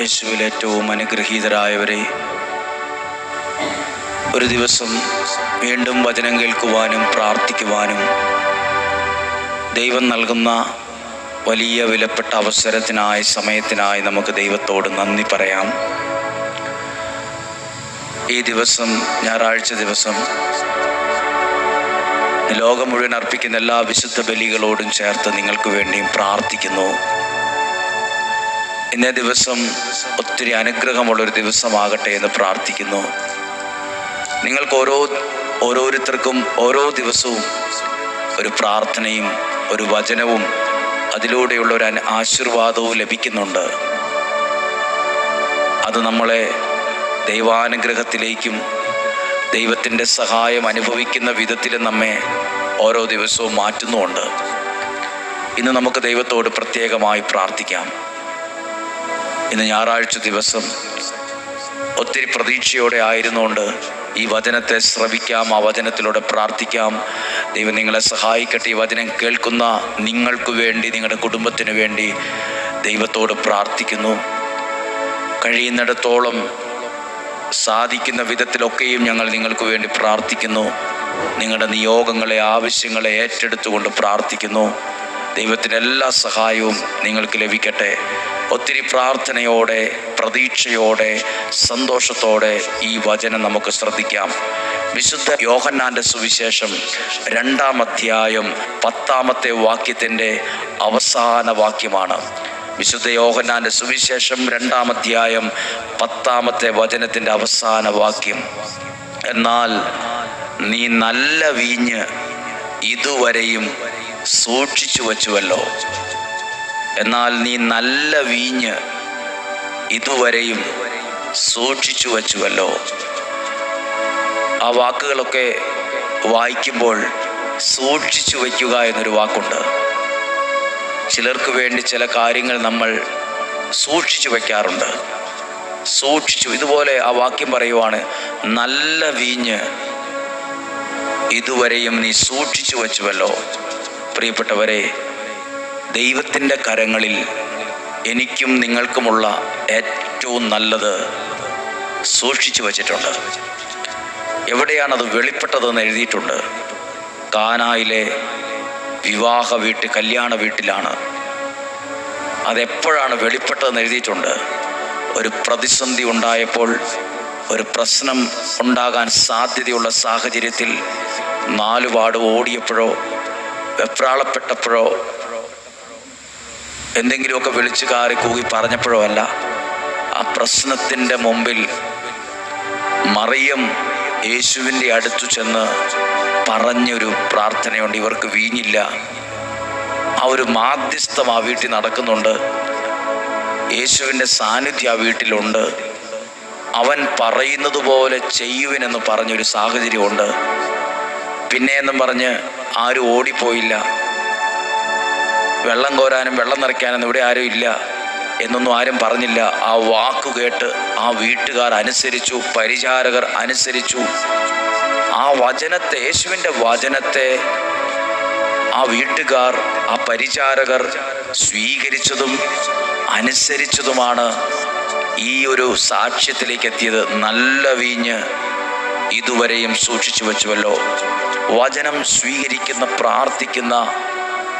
യേശുവിൽ ഏറ്റവും അനുഗ്രഹീതരായവരെ ഒരു ദിവസം വീണ്ടും വചനം കേൾക്കുവാനും പ്രാർത്ഥിക്കുവാനും ദൈവം നൽകുന്ന വലിയ വിലപ്പെട്ട അവസരത്തിനായി സമയത്തിനായി നമുക്ക് ദൈവത്തോട് നന്ദി പറയാം. ഈ ദിവസം ഞായറാഴ്ച ദിവസം ലോകം മുഴുവൻ അർപ്പിക്കുന്ന എല്ലാ വിശുദ്ധ ബലികളോടും ചേർത്ത് നിങ്ങൾക്ക് വേണ്ടിയും പ്രാർത്ഥിക്കുന്നു. ഇന്നേ ദിവസം ഒത്തിരി അനുഗ്രഹമുള്ളൊരു ദിവസമാകട്ടെ എന്ന് പ്രാർത്ഥിക്കുന്നു. നിങ്ങൾക്ക് ഓരോ ഓരോരുത്തർക്കും ഓരോ ദിവസവും ഒരു പ്രാർത്ഥനയും ഒരു വചനവും അതിലൂടെയുള്ള ഒരു ആശീർവാദവും ലഭിക്കുന്നുണ്ട്. അത് നമ്മളെ ദൈവാനുഗ്രഹത്തിലേക്കും ദൈവത്തിന്റെ സഹായം അനുഭവിക്കുന്ന വിധത്തിൽ നമ്മെ ഓരോ ദിവസവും മാറ്റുന്നുമുണ്ട്. ഇന്ന് നമുക്ക് ദൈവത്തോട് പ്രത്യേകമായി പ്രാർത്ഥിക്കാം. ഇന്ന് ഞായറാഴ്ച ദിവസം ഒത്തിരി പ്രതീക്ഷയോടെ ആയിരുന്നുകൊണ്ട് ഈ വചനത്തെ ശ്രവിക്കാം ആ വചനത്തിലൂടെ പ്രാർത്ഥിക്കാം. ദൈവം നിങ്ങളെ സഹായിക്കട്ടെ. ഈ വചനം കേൾക്കുന്ന നിങ്ങൾക്ക് വേണ്ടി നിങ്ങളുടെ കുടുംബത്തിന് വേണ്ടി ദൈവത്തോട് പ്രാർത്ഥിക്കുന്നു. കഴിയുന്നിടത്തോളം സാധിക്കുന്ന വിധത്തിലൊക്കെയും ഞങ്ങൾ നിങ്ങൾക്ക് വേണ്ടി പ്രാർത്ഥിക്കുന്നു. നിങ്ങളുടെ നിയോഗങ്ങളെ ആവശ്യങ്ങളെ ഏറ്റെടുത്തുകൊണ്ട് പ്രാർത്ഥിക്കുന്നു. ദൈവത്തിന്റെ എല്ലാ സഹായവും നിങ്ങൾക്ക് ലഭിക്കട്ടെ. ഒത്തിരി പ്രാർത്ഥനയോടെ പ്രതീക്ഷയോടെ സന്തോഷത്തോടെ ഈ വചനം നമുക്ക് ശ്രദ്ധിക്കാം. വിശുദ്ധ യോഹന്നാന്റെ സുവിശേഷം രണ്ടാം അധ്യായം പത്താമത്തെ വാക്യത്തിന്റെ അവസാന വാക്യമാണ്. വിശുദ്ധ യോഹന്നാന്റെ സുവിശേഷം രണ്ടാം അധ്യായം പത്താമത്തെ വചനത്തിന്റെ അവസാന വാക്യം. എന്നാൽ നീ നല്ല വീഞ്ഞ് ഇതുവരെയും സൂക്ഷിച്ചു വച്ചുവല്ലോ എന്നാൽ നീ നല്ല വീഞ്ഞ് ഇതുവരെയും സൂക്ഷിച്ചു വച്ചുവല്ലോ. ആ വാക്കുകളൊക്കെ വായിക്കുമ്പോൾ സൂക്ഷിച്ചു വയ്ക്കുക എന്നൊരു വാക്കുണ്ട്. ചിലർക്ക് വേണ്ടി ചില കാര്യങ്ങൾ നമ്മൾ സൂക്ഷിച്ചു വയ്ക്കാറുണ്ട്. സൂക്ഷിച്ചു. ഇതുപോലെ ആ വാക്യം പറയുവാണ് നല്ല വീഞ്ഞ് ഇതുവരെയും നീ സൂക്ഷിച്ചു വച്ചുവല്ലോ. പ്രിയപ്പെട്ടവരെ ദൈവത്തിന്റെ കരങ്ങളിൽ എനിക്കും നിങ്ങൾക്കുമുള്ള ഏറ്റവും നല്ലത് സൂക്ഷിച്ചു വച്ചിട്ടുണ്ട്. എവിടെയാണത് വെളിപ്പെട്ടതെന്ന് എഴുതിയിട്ടുണ്ട്. കാനായിലെ വിവാഹ വീട്ടിൽ കല്യാണ വീട്ടിലാണ്. അതെപ്പോഴാണ് വെളിപ്പെട്ടതെന്ന് എഴുതിയിട്ടുണ്ട്. ഒരു പ്രതിസന്ധി ഉണ്ടായപ്പോൾ ഒരു പ്രശ്നം ഉണ്ടാകാൻ സാധ്യതയുള്ള സാഹചര്യത്തിൽ നാലുപാട് ഓടിയപ്പോഴോ വെപ്രാളപ്പെട്ടപ്പോഴോ എന്തെങ്കിലുമൊക്കെ വിളിച്ചു കാറി കൂകി പറഞ്ഞപ്പോഴോ അല്ല ആ പ്രശ്നത്തിന്റെ മുമ്പിൽ മറിയം യേശുവിന്റെ അടുത്തു ചെന്ന് പറഞ്ഞൊരു പ്രാർത്ഥനയുണ്ട്. ഇവർക്ക് വീഞ്ഞില്ല. ആ ഒരു മാധ്യസ്ഥം ആ വീട്ടിൽ നടക്കുന്നുണ്ട്. യേശുവിന്റെ സാന്നിധ്യം ആ വീട്ടിലുണ്ട്. അവൻ പറയുന്നത് പോലെ ചെയ്യുവിനെന്ന് പറഞ്ഞൊരു സാഹചര്യമുണ്ട്. പിന്നെ എന്നും പറഞ്ഞ് ആരും ഓടിപ്പോയില്ല. വെള്ളം കോരാനും വെള്ളം നിറയ്ക്കാനും ഇവിടെ ആരും ഇല്ല എന്നൊന്നും ആരും പറഞ്ഞില്ല. ആ വാക്കു കേട്ട് ആ വീട്ടുകാർ അനുസരിച്ചു പരിചാരകർ അനുസരിച്ചു. ആ വചനത്തെ യേശുവിന്റെ വചനത്തെ ആ വീട്ടുകാർ ആ പരിചാരകർ സ്വീകരിച്ചതും അനുസരിച്ചതുമാണ് ഈ ഒരു സാക്ഷ്യത്തിലേക്ക് എത്തിയത്. നല്ല വീഞ്ഞ് ഇതുവരെയും സൂക്ഷിച്ചു വെച്ചുവല്ലോ. വചനം സ്വീകരിക്കുന്ന പ്രാർത്ഥിക്കുന്ന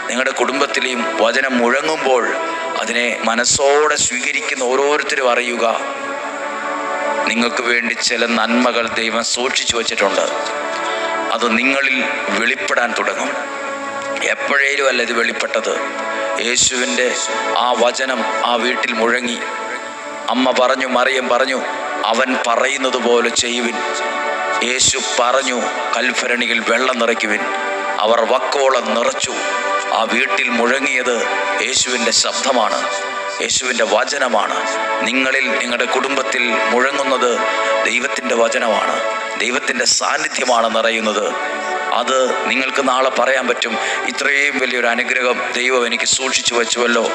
നിങ്ങളുടെ കുടുംബത്തിലെയും വചനം മുഴങ്ങുമ്പോൾ അതിനെ മനസ്സോടെ സ്വീകരിക്കുന്ന ഓരോരുത്തരും അറിയുക. നിങ്ങൾക്ക് വേണ്ടി ചില നന്മകൾ ദൈവം സൂക്ഷിച്ചു വച്ചിട്ടുണ്ട്. അത് നിങ്ങളിൽ വെളിപ്പെടാൻ തുടങ്ങും. എപ്പോഴേലും അല്ല ഇത് വെളിപ്പെട്ടത്. യേശുവിന്റെ ആ വചനം ആ വീട്ടിൽ മുഴങ്ങി. അമ്മ പറഞ്ഞു മറിയം പറഞ്ഞു അവൻ പറയുന്നത് പോലെ ചെയ്യുവിൻ. യേശു പറഞ്ഞു കൽഭരണിയിൽ വെള്ളം നിറയ്ക്കുവിൻ. അവർ വക്കോളം നിറച്ചു. ആ വീട്ടിൽ മുഴങ്ങിയത് യേശുവിന്റെ ശബ്ദമാണ്. യേശുവിന്റെ വചനമാണ്. നിങ്ങളിൽ നിങ്ങളുടെ കുടുംബത്തിൽ മുഴങ്ങുന്നത് ദൈവത്തിന്റെ വചനമാണ്. ദൈവത്തിന്റെ സാന്നിധ്യമാണ് നിറയുന്നത്. അത് നിങ്ങൾക്ക് നാളെ പറയാൻ പറ്റും. ഇത്രയും വലിയൊരു അനുഗ്രഹം ദൈവം എനിക്ക് സൂക്ഷിച്ചു വച്ചുവല്ലോ.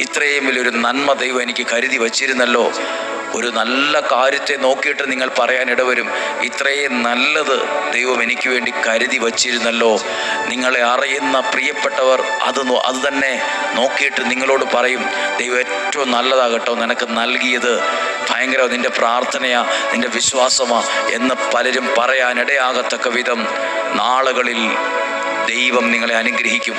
ഇത്രയും വലിയൊരു നന്മ ദൈവം എനിക്ക് കരുതി വച്ചിരുന്നല്ലോ. ഒരു നല്ല കാര്യത്തെ നോക്കിയിട്ട് നിങ്ങൾ പറയാൻ ഇടവരും. ഇത്രയും നല്ലത് ദൈവം എനിക്ക് വേണ്ടി കരുതി വച്ചിരുന്നല്ലോ. നിങ്ങളെ അറിയുന്ന പ്രിയപ്പെട്ടവർ അത് അത് തന്നെ നോക്കിയിട്ട് നിങ്ങളോട് പറയും. ദൈവം ഏറ്റവും നല്ലതാകട്ടോ നിനക്ക് നൽകിയത്. ഭയങ്കര നിന്റെ പ്രാർത്ഥനയാ നിന്റെ വിശ്വാസമാ എന്ന് പലരും പറയാനിടയാകത്തക്ക വിധം നാളുകളിൽ ദൈവം നിങ്ങളെ അനുഗ്രഹിക്കും.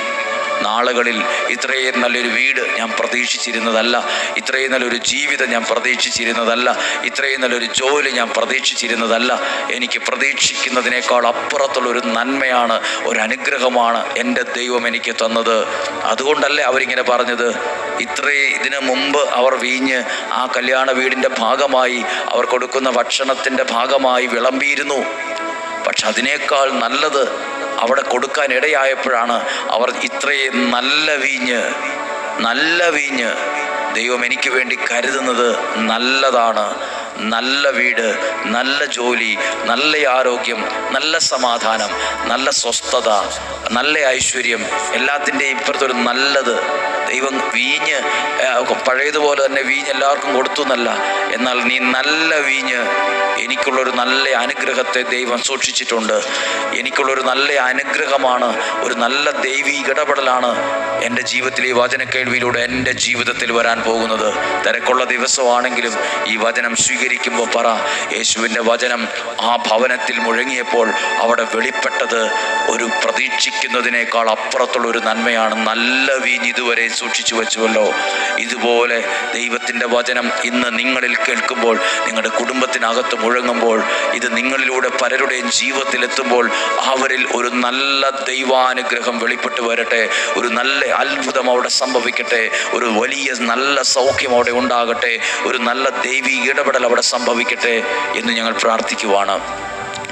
നാളുകളിൽ ഇത്രയും നല്ലൊരു വീട് ഞാൻ പ്രതീക്ഷിച്ചിരുന്നതല്ല. ഇത്രയും നല്ലൊരു ജീവിതം ഞാൻ പ്രതീക്ഷിച്ചിരുന്നതല്ല. ഇത്രയും നല്ലൊരു ജോലി ഞാൻ പ്രതീക്ഷിച്ചിരുന്നതല്ല. എനിക്ക് പ്രതീക്ഷിക്കുന്നതിനേക്കാൾ അപ്പുറത്തുള്ള ഒരു നന്മയാണ് ഒരു അനുഗ്രഹമാണ് എന്റെ ദൈവം എനിക്ക് തന്നത്. അതുകൊണ്ടല്ലേ അവരിങ്ങനെ പറഞ്ഞത്? ഇത്രയും ഇതിനു മുമ്പ് അവർ വീഞ്ഞ് ആ കല്യാണ വീടിന്റെ ഭാഗമായി അവർ കൊടുക്കുന്ന ഭക്ഷണത്തിന്റെ ഭാഗമായി വിളമ്പിയിരുന്നു. പക്ഷെ അതിനേക്കാൾ നല്ലത് അവിടെ കൊടുക്കാൻ ഇടയായപ്പോഴാണ് അവർ ഇത്രയും നല്ല വീഞ്ഞ് നല്ല വീഞ്ഞ്. ദൈവം എനിക്ക് വേണ്ടി കരുതുന്നത് നല്ലതാണ്. നല്ല വീട് നല്ല ജോലി നല്ല ആരോഗ്യം നല്ല സമാധാനം നല്ല സ്വസ്ഥത നല്ല ഐശ്വര്യം. എല്ലാത്തിന്റെയും ഇപ്പുറത്തൊരു നല്ലത്. ദൈവം വീഞ്ഞ് പഴയതുപോലെ തന്നെ വീഞ്ഞ് എല്ലാവർക്കും കൊടുത്തു എന്നല്ല എന്നാൽ നീ നല്ല വീഞ്ഞ് എനിക്കുള്ളൊരു നല്ല അനുഗ്രഹത്തെ ദൈവം സൂക്ഷിച്ചിട്ടുണ്ട്. എനിക്കുള്ളൊരു നല്ല അനുഗ്രഹമാണ് ഒരു നല്ല ദൈവീക ഇടപെടലാണ് എന്റെ ജീവിതത്തിൽ ഈ വചന കേൾവിയിലൂടെ എന്റെ ജീവിതത്തിൽ വരാൻ പോകുന്നത്. തിരക്കുള്ള ദിവസമാണെങ്കിലും ഈ വചനം സ്വീകരിക്കുമ്പോൾ പറ യേശുവിന്റെ വചനം ആ ഭവനത്തിൽ മുഴങ്ങിയപ്പോൾ അവിടെ വെളിപ്പെട്ടത് ഒരു പ്രതീക്ഷിക്കുന്നതിനേക്കാൾ അപ്പുറത്തുള്ള ഒരു നന്മയാണ്. നല്ല വീഞ്ഞ് ഇതുവരെ സൂക്ഷിച്ചു വെച്ചുവല്ലോ ഇതുപോലെ ദൈവത്തിന്റെ വചനം ഇന്ന് നിങ്ങളിൽ കേൾക്കുമ്പോൾ നിങ്ങളുടെ കുടുംബത്തിനകത്ത് മുഴങ്ങുമ്പോൾ ഇത് നിങ്ങളിലൂടെ പലരുടെയും ജീവിതത്തിലെത്തുമ്പോൾ അവരിൽ ഒരു നല്ല ദൈവാനുഗ്രഹം വെളിപ്പെട്ട് വരട്ടെ. ഒരു നല്ല അത്ഭുതം അവിടെ സംഭവിക്കട്ടെ. ഒരു വലിയ നല്ല സൗഖ്യം അവിടെ ഉണ്ടാകട്ടെ. ഒരു നല്ല ദൈവീ ഇടപെടൽ അവിടെ സംഭവിക്കട്ടെ എന്ന് ഞങ്ങൾ പ്രാർത്ഥിക്കുവാണ്.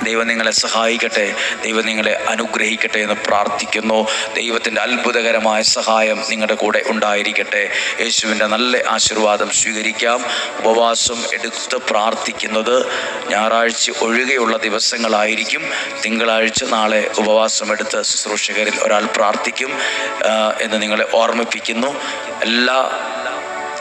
ദൈവം നിങ്ങളെ സഹായിക്കട്ടെ ദൈവം നിങ്ങളെ അനുഗ്രഹിക്കട്ടെ എന്ന് പ്രാർത്ഥിക്കുന്നു. ദൈവത്തിന്റെ അത്ഭുതകരമായ സഹായം നിങ്ങളുടെ കൂടെ ഉണ്ടായിരിക്കട്ടെ. യേശുവിന്റെ നല്ല ആശീർവാദം സ്വീകരിക്കാം. ഉപവാസം എടുത്ത് പ്രാർത്ഥിക്കുന്നത് ഞായറാഴ്ച ഒഴികെയുള്ള ദിവസങ്ങളായിരിക്കും. തിങ്കളാഴ്ച നാളെ ഉപവാസം എടുത്ത് ശുശ്രൂഷകരിൽ ഒരാൾ പ്രാർത്ഥിക്കും എന്ന് നിങ്ങളെ ഓർമ്മിപ്പിക്കുന്നു. എല്ലാ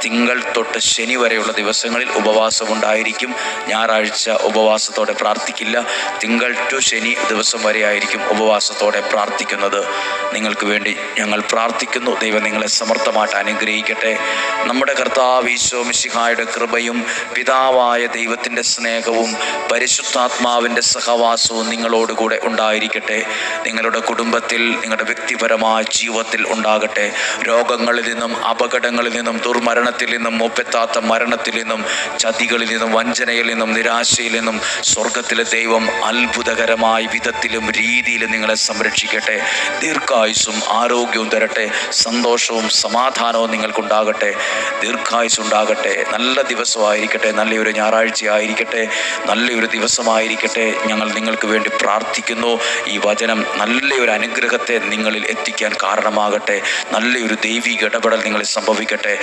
തിങ്കൾ തൊട്ട് ശനി വരെയുള്ള ദിവസങ്ങളിൽ ഉപവാസമുണ്ടായിരിക്കും. ഞായറാഴ്ച ഉപവാസത്തോടെ പ്രാർത്ഥിക്കില്ല. തിങ്കൾ ടു ശനി ദിവസം വരെ ആയിരിക്കും ഉപവാസത്തോടെ പ്രാർത്ഥിക്കുന്നത്. നിങ്ങൾക്ക് വേണ്ടി ഞങ്ങൾ പ്രാർത്ഥിക്കുന്നു. ദൈവം നിങ്ങളെ സമർത്ഥമായിട്ട് അനുഗ്രഹിക്കട്ടെ. നമ്മുടെ കർത്താവ് ഈശോ മിശിഹായുടെ കൃപയും പിതാവായ ദൈവത്തിന്റെ സ്നേഹവും പരിശുദ്ധാത്മാവിന്റെ സഹവാസവും നിങ്ങളോടുകൂടെ ഉണ്ടായിരിക്കട്ടെ. നിങ്ങളുടെ കുടുംബത്തിൽ നിങ്ങളുടെ വ്യക്തിപരമായ ജീവിതത്തിൽ ഉണ്ടാകട്ടെ. രോഗങ്ങളിൽ നിന്നും അപകടങ്ങളിൽ നിന്നും ദുർമരണത്തിൽ നിന്നും മൂപ്പെത്താത്ത മരണത്തിൽ നിന്നും ചതികളിൽ നിന്നും വഞ്ചനയിൽ നിന്നും നിരാശയിൽ നിന്നും സ്വർഗത്തിലെ ദൈവം അത്ഭുതകരമായ വിധത്തിലും രീതിയിലും നിങ്ങളെ സംരക്ഷിക്കട്ടെ. ദീർഘായുസും ആരോഗ്യവും തരട്ടെ. സന്തോഷവും സമാധാനവും നിങ്ങൾക്കുണ്ടാകട്ടെ. ദീർഘായുസ് ഉണ്ടാകട്ടെ. നല്ല ദിവസമായിരിക്കട്ടെ. നല്ലൊരു ഞായറാഴ്ച ആയിരിക്കട്ടെ. നല്ലൊരു ദിവസമായിരിക്കട്ടെ. ഞങ്ങൾ നിങ്ങൾക്ക് വേണ്ടി പ്രാർത്ഥിക്കുന്നു. ഈ വചനം നല്ലൊരു അനുഗ്രഹത്തെ നിങ്ങളിൽ എത്തിക്കാൻ കാരണമാകട്ടെ. നല്ലൊരു ദൈവിക ഇടപെടൽ നിങ്ങളിൽ സംഭവിക്കട്ടെ.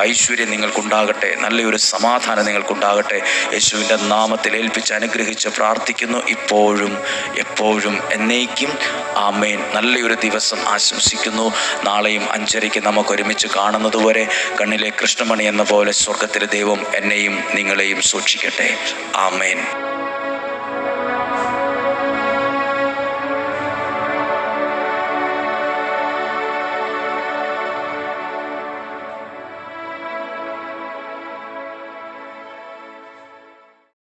ഐശ്വര്യം നിങ്ങൾക്കുണ്ടാകട്ടെ നല്ലൊരു സമാധാനം നിങ്ങൾക്കുണ്ടാകട്ടെ. യേശുവിന്റെ നാമത്തിൽ ഏൽപ്പിച്ച് അനുഗ്രഹിച്ച് പ്രാർത്ഥിക്കുന്നു. ഇപ്പോഴും എപ്പോഴും എന്നേക്കും. ആമേൻ. നല്ലൊരു ദിവസം ആശംസിക്കുന്നു. നാളെയും അഞ്ചരയ്ക്ക് നമുക്ക് ഒരുമിച്ച് കാണുന്നതുവരെ കണ്ണിലെ കൃഷ്ണമണി എന്ന പോലെ സ്വർഗത്തിലെ ദൈവം എന്നെയും നിങ്ങളെയും സൂക്ഷിക്കട്ടെ. ആമേൻ.